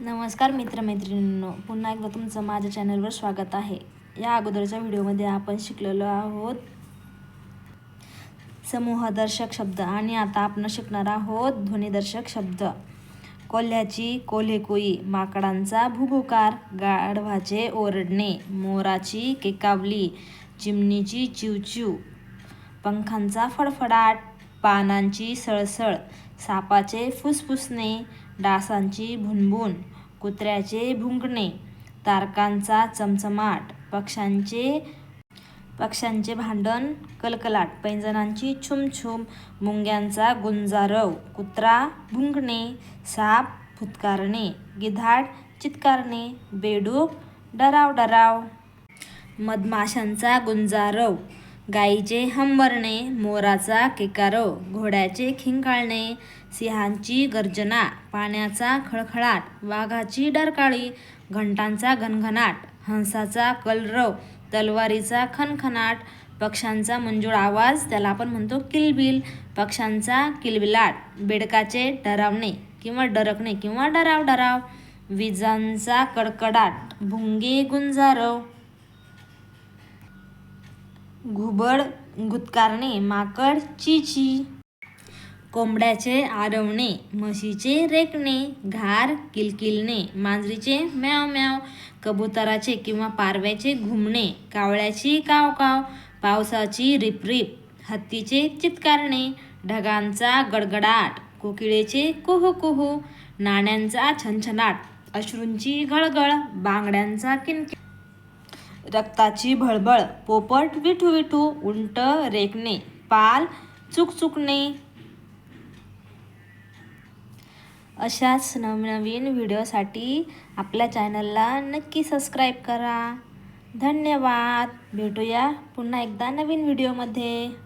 नमस्कार मित्रमैत्रिणींनो पुन्हा एकदा तुमचं माझ्या चॅनलवर स्वागत आहे. या अगोदरच्या व्हिडिओमध्ये आपण शिकलेलो आहोत समूहदर्शक शब्द आणि आता आपण शिकणार आहोत ध्वनिदर्शक शब्द. कोल्ह्याची कोल्हेकोई माकडांचा भुभुकार गाढवाचे ओरडणे मोराची केकावली चिमणीची चिवचिव पंखांचा फडफडाट पानांची सळसळ सापाचे फुसफुसणे डासांची भुनभुन कुत्र्याचे भुंकणे तारकांचा चमचमाट पक्ष्यांचे पक्ष्यांचे भांडण कलकलाट पैंजणांची छुमछुम मुंग्यांचा गुंजारव कुत्रा भुंकणे साप फुतकारणे गिधाड चितकारणे बेडूक डराव डराव मधमाशांचा गुंजारव गाईचे हंबरणे मोराचा केकारव घोड्याचे खिंकाळणे सिंहांची गर्जना पाण्याचा खळखळाट वाघाची डरकाळी घंटांचा घनघनाट हंसाचा कलरव तलवारीचा खनखनाट पक्ष्यांचा मंजूळ आवाज त्याला आपण म्हणतो किलबिल पक्ष्यांचा किलबिलाट बेडकाचे डरावणे किंवा डरकणे किंवा डराव डराव विजांचा कडकडाट भुंगे गुंजारव घुबड गुतकारणे माकड चिची. कोंबड्याचे आरवणे म्हशीचे रेकणे घार किलकिलणे मांजरीचे म्याव म्याव कबुतराचे किंवा पारव्याचे घुमणे कावळ्याची काव काव पावसाची रिपरिप हत्तीचे चितकारणे ढगांचा गडगडाट कोकिळेचे कुहू कुहू नाण्यांचा छनछनाट अश्रूंची गळगळ बांगड्यांचा किनकिन. रक्ताची भळबळ पोपट विठू विठू उंट रेकणे पाल चुकचुकणे. अशाच नवनवीन व्हिडिओसाठी आपल्या चॅनलला नक्की सबस्क्राईब करा. धन्यवाद. भेटूया पुन्हा एकदा नवीन व्हिडिओमध्ये.